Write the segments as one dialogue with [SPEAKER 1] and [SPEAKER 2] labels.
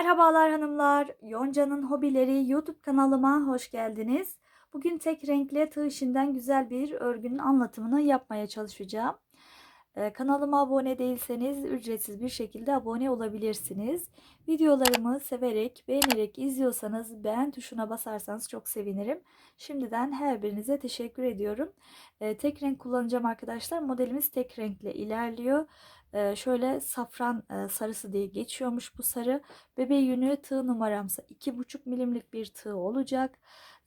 [SPEAKER 1] Merhabalar hanımlar. Yonca'nın hobileri YouTube kanalıma hoş geldiniz. Bugün tek renkli tığ işinden güzel bir örgünün anlatımını yapmaya çalışacağım. Ee, kanalıma abone değilseniz ücretsiz bir şekilde abone olabilirsiniz. Videolarımı severek, beğenerek izliyorsanız beğen tuşuna basarsanız çok sevinirim. Şimdiden her birinize teşekkür ediyorum. Ee, tek renk kullanacağım arkadaşlar. Modelimiz tek renkle ilerliyor. Şöyle safran sarısı diye geçiyormuş bu sarı. Bebe yünü tığ numaramsa 2,5 milimlik bir tığ olacak.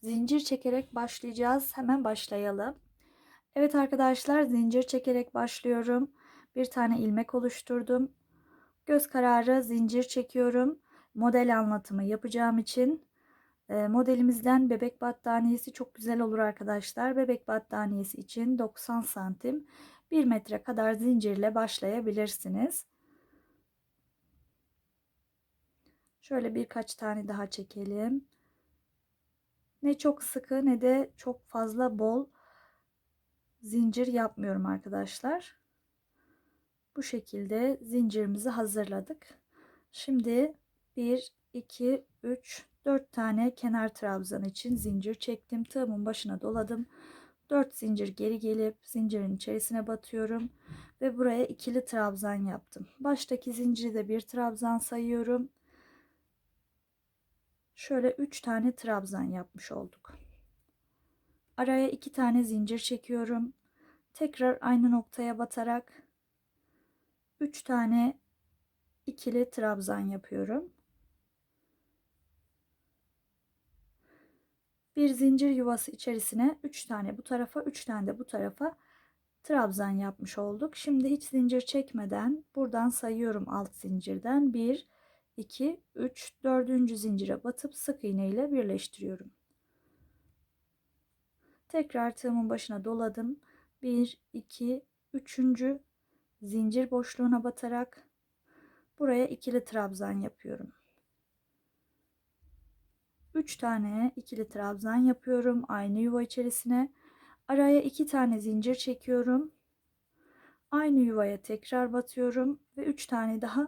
[SPEAKER 1] Zincir çekerek başlayacağız. Hemen başlayalım. Evet arkadaşlar zincir çekerek başlıyorum. Bir tane ilmek oluşturdum. Göz kararı zincir çekiyorum. Model anlatımı yapacağım için modelimizden bebek battaniyesi çok güzel olur arkadaşlar. Bebek battaniyesi için 90 santim 1 metre kadar zincirle başlayabilirsiniz. Şöyle birkaç tane daha çekelim. Ne çok sıkı ne de çok fazla bol zincir yapmıyorum arkadaşlar. Bu şekilde zincirimizi hazırladık. Şimdi 1, 2, 3, 4 tane kenar trabzan için zincir çektim. Tığımın başına doladım. 4 zincir geri gelip zincirin içerisine batıyorum ve buraya ikili trabzan yaptım. Baştaki zinciri de bir trabzan sayıyorum. Şöyle 3 tane trabzan yapmış olduk. Araya 2 tane zincir çekiyorum. Tekrar aynı noktaya batarak 3 tane ikili trabzan yapıyorum. Bir zincir yuvası içerisine 3 tane bu tarafa 3 tane de bu tarafa trabzan yapmış olduk. Şimdi hiç zincir çekmeden buradan sayıyorum alt zincirden 1 2 3 4. zincire batıp sık iğne ile birleştiriyorum. Tekrar tığımın başına doladım. 1 2 3. zincir boşluğuna batarak buraya ikili trabzan yapıyorum. 3 tane ikili trabzan yapıyorum aynı yuva içerisine. Araya 2 tane zincir çekiyorum. Aynı yuvaya tekrar batıyorum ve 3 tane daha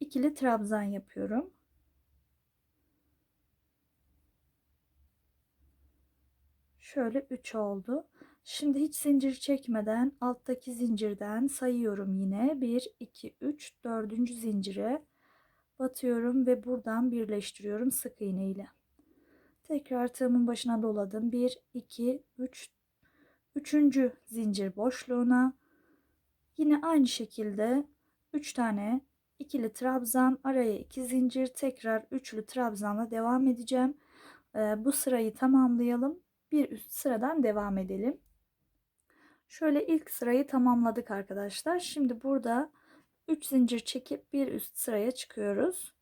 [SPEAKER 1] ikili trabzan yapıyorum. Şöyle 3 oldu. Şimdi hiç zincir çekmeden alttaki zincirden sayıyorum yine. 1 2 3 4. zincire batıyorum ve buradan birleştiriyorum sık iğne ile. Tekrar tığımın başına doladım. 1 2 3 üçüncü zincir boşluğuna yine aynı şekilde 3 tane ikili trabzan araya 2 zincir tekrar üçlü trabzanla devam edeceğim. Ee, bu sırayı tamamlayalım. Bir üst sıradan devam edelim. Şöyle ilk sırayı tamamladık arkadaşlar. Şimdi burada 3 zincir çekip bir üst sıraya çıkıyoruz.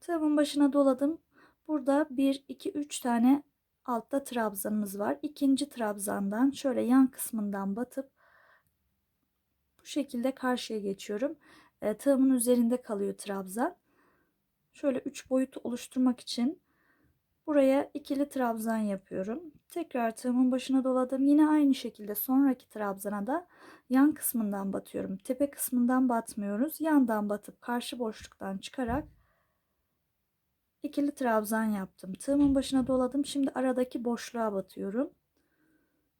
[SPEAKER 1] Tığımın başına doladım. Burada 1 2 3 tane altta trabzanımız var. İkinci trabzandan şöyle yan kısmından batıp bu şekilde karşıya geçiyorum. E, tığımın üzerinde kalıyor trabzan. Şöyle 3 boyut oluşturmak için buraya ikili trabzan yapıyorum. Tekrar tığımın başına doladım. Yine aynı şekilde sonraki trabzana da yan kısmından batıyorum. Tepe kısmından batmıyoruz. Yandan batıp karşı boşluktan çıkarak ikili trabzan yaptım. Tığımın başına doladım. Şimdi aradaki boşluğa batıyorum.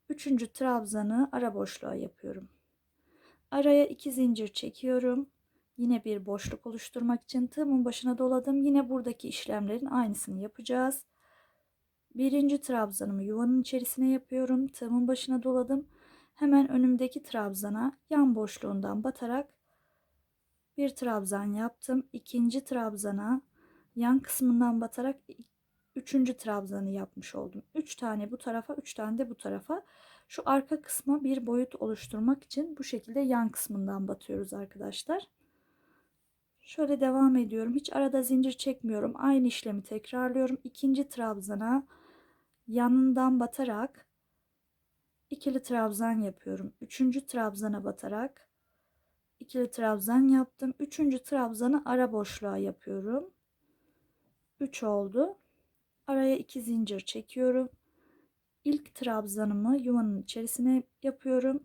[SPEAKER 1] Üçüncü trabzanı ara boşluğa yapıyorum. Araya iki zincir çekiyorum. Yine bir boşluk oluşturmak için tığımın başına doladım. Yine buradaki işlemlerin aynısını yapacağız. Birinci trabzanımı yuvanın içerisine yapıyorum. Tığımın başına doladım. Hemen önümdeki trabzana yan boşluğundan batarak bir trabzan yaptım. İkinci trabzana yan kısmından batarak üçüncü trabzanı yapmış oldum. Üç tane bu tarafa, üç tane de bu tarafa. Şu arka kısma bir boyut oluşturmak için bu şekilde yan kısmından batıyoruz arkadaşlar. Şöyle devam ediyorum. Hiç arada zincir çekmiyorum. Aynı işlemi tekrarlıyorum. İkinci trabzana yanından batarak ikili trabzan yapıyorum. Üçüncü trabzana batarak ikili trabzan yaptım. Üçüncü trabzanı ara boşluğa yapıyorum. 3 oldu. Araya iki zincir çekiyorum. İlk trabzanımı yuvanın içerisine yapıyorum.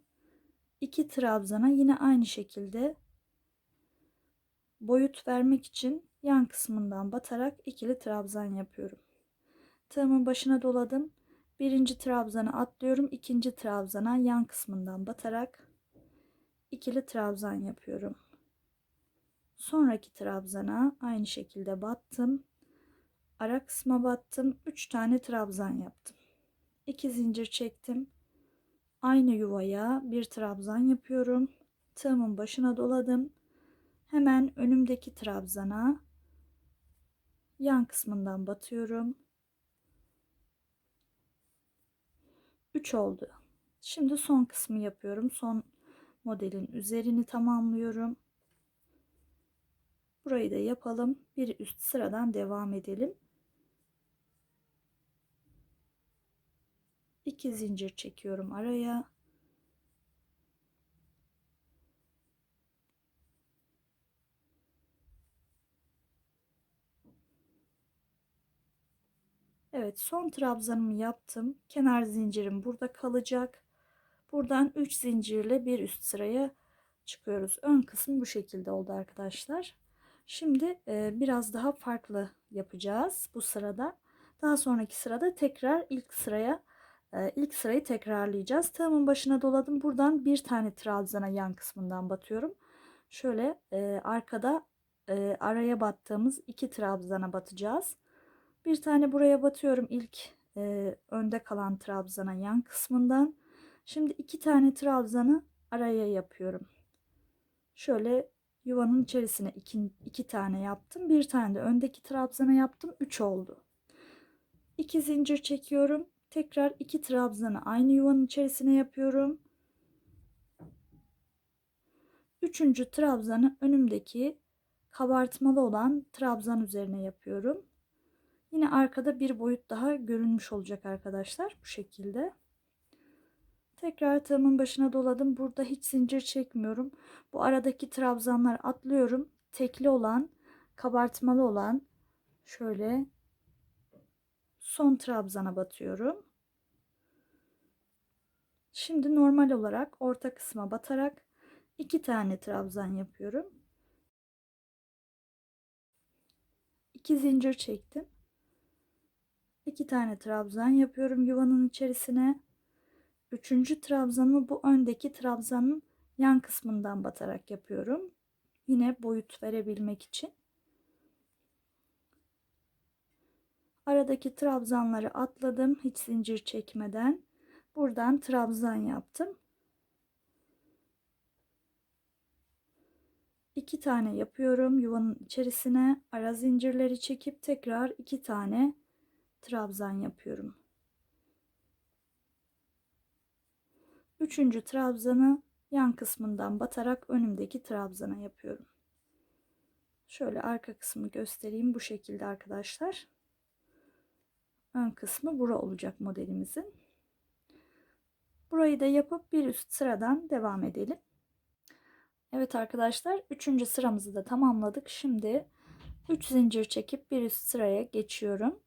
[SPEAKER 1] İki trabzana yine aynı şekilde boyut vermek için yan kısmından batarak ikili trabzan yapıyorum. Tığımın başına doladım. Birinci trabzanı atlıyorum. ikinci trabzana yan kısmından batarak ikili trabzan yapıyorum. Sonraki trabzana aynı şekilde battım. Ara kısma battım. 3 tane trabzan yaptım. 2 zincir çektim. Aynı yuvaya bir trabzan yapıyorum. Tığımın başına doladım. Hemen önümdeki trabzana yan kısmından batıyorum. 3 oldu. Şimdi son kısmı yapıyorum. Son modelin üzerini tamamlıyorum. Burayı da yapalım. Bir üst sıradan devam edelim. 2 zincir çekiyorum araya. Evet son trabzanımı yaptım. Kenar zincirim burada kalacak. Buradan 3 zincirle bir üst sıraya çıkıyoruz. Ön kısım bu şekilde oldu arkadaşlar. Şimdi e, biraz daha farklı yapacağız bu sırada. Daha sonraki sırada tekrar ilk sıraya e, ilk sırayı tekrarlayacağız. Tığımın başına doladım. Buradan bir tane trabzana yan kısmından batıyorum. Şöyle e, arkada e, araya battığımız iki trabzana batacağız. Bir tane buraya batıyorum ilk e, önde kalan trabzana yan kısmından. Şimdi iki tane trabzanı araya yapıyorum. Şöyle yuvanın içerisine iki, iki tane yaptım. Bir tane de öndeki trabzana yaptım. Üç oldu. İki zincir çekiyorum. Tekrar iki trabzanı aynı yuvanın içerisine yapıyorum. Üçüncü trabzanı önümdeki kabartmalı olan trabzan üzerine yapıyorum. Yine arkada bir boyut daha görünmüş olacak arkadaşlar. Bu şekilde. Tekrar tığımın başına doladım. Burada hiç zincir çekmiyorum. Bu aradaki trabzanlar atlıyorum. Tekli olan, kabartmalı olan şöyle son trabzana batıyorum. Şimdi normal olarak orta kısma batarak iki tane trabzan yapıyorum. İki zincir çektim. İki tane trabzan yapıyorum yuvanın içerisine. Üçüncü trabzanımı bu öndeki trabzanın yan kısmından batarak yapıyorum. Yine boyut verebilmek için. Aradaki trabzanları atladım hiç zincir çekmeden. Buradan trabzan yaptım. İki tane yapıyorum yuvanın içerisine ara zincirleri çekip tekrar iki tane trabzan yapıyorum. Üçüncü trabzanı yan kısmından batarak önümdeki trabzana yapıyorum. Şöyle arka kısmı göstereyim bu şekilde arkadaşlar. Ön kısmı bura olacak modelimizin. Burayı da yapıp bir üst sıradan devam edelim. Evet arkadaşlar üçüncü sıramızı da tamamladık. Şimdi 3 zincir çekip bir üst sıraya geçiyorum.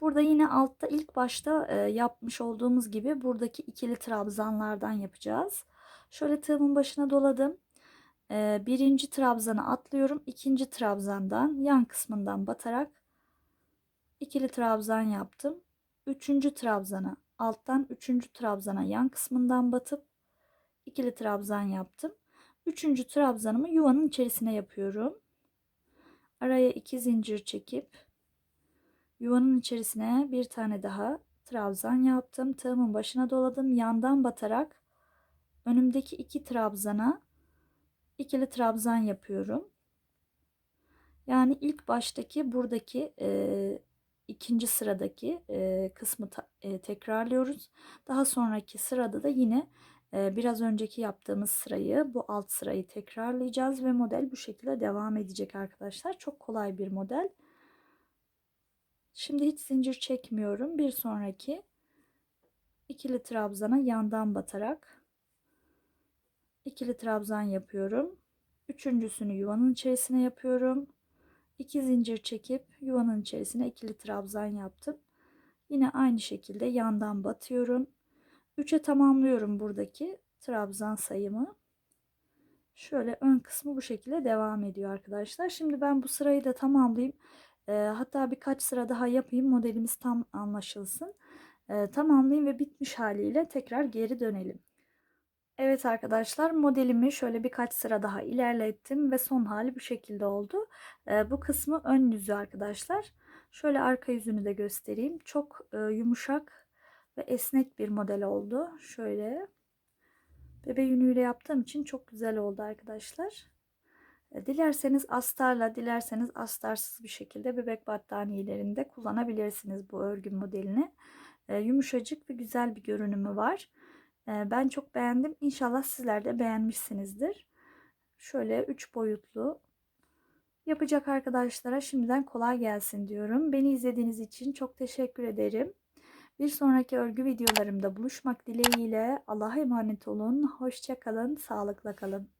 [SPEAKER 1] Burada yine altta ilk başta e, yapmış olduğumuz gibi buradaki ikili trabzanlardan yapacağız. Şöyle tığımın başına doladım. E, birinci trabzanı atlıyorum. ikinci trabzandan yan kısmından batarak ikili trabzan yaptım. Üçüncü trabzana alttan üçüncü trabzana yan kısmından batıp ikili trabzan yaptım. Üçüncü trabzanımı yuvanın içerisine yapıyorum. Araya iki zincir çekip Yuvanın içerisine bir tane daha trabzan yaptım. Tığımın başına doladım. Yandan batarak önümdeki iki trabzana ikili trabzan yapıyorum. Yani ilk baştaki buradaki e, ikinci sıradaki e, kısmı ta, e, tekrarlıyoruz. Daha sonraki sırada da yine e, biraz önceki yaptığımız sırayı bu alt sırayı tekrarlayacağız ve model bu şekilde devam edecek arkadaşlar. Çok kolay bir model. Şimdi hiç zincir çekmiyorum. Bir sonraki ikili trabzana yandan batarak ikili trabzan yapıyorum. Üçüncüsünü yuvanın içerisine yapıyorum. İki zincir çekip yuvanın içerisine ikili trabzan yaptım. Yine aynı şekilde yandan batıyorum. 3'e tamamlıyorum buradaki trabzan sayımı. Şöyle ön kısmı bu şekilde devam ediyor arkadaşlar. Şimdi ben bu sırayı da tamamlayayım. Ee, hatta birkaç sıra daha yapayım modelimiz tam anlaşılsın. Ee, tamamlayayım ve bitmiş haliyle tekrar geri dönelim. Evet arkadaşlar modelimi şöyle birkaç sıra daha ilerlettim ve son hali bu şekilde oldu. Ee, bu kısmı ön yüzü arkadaşlar. Şöyle arka yüzünü de göstereyim. Çok e, yumuşak ve esnek bir model oldu. Şöyle bebe yünüyle yaptığım için çok güzel oldu arkadaşlar. Dilerseniz astarla, dilerseniz astarsız bir şekilde bebek battaniyelerinde kullanabilirsiniz bu örgü modelini. E, yumuşacık ve güzel bir görünümü var. E, ben çok beğendim. İnşallah sizler de beğenmişsinizdir. Şöyle 3 boyutlu yapacak arkadaşlara şimdiden kolay gelsin diyorum. Beni izlediğiniz için çok teşekkür ederim. Bir sonraki örgü videolarımda buluşmak dileğiyle Allah'a emanet olun. Hoşça kalın, sağlıkla kalın.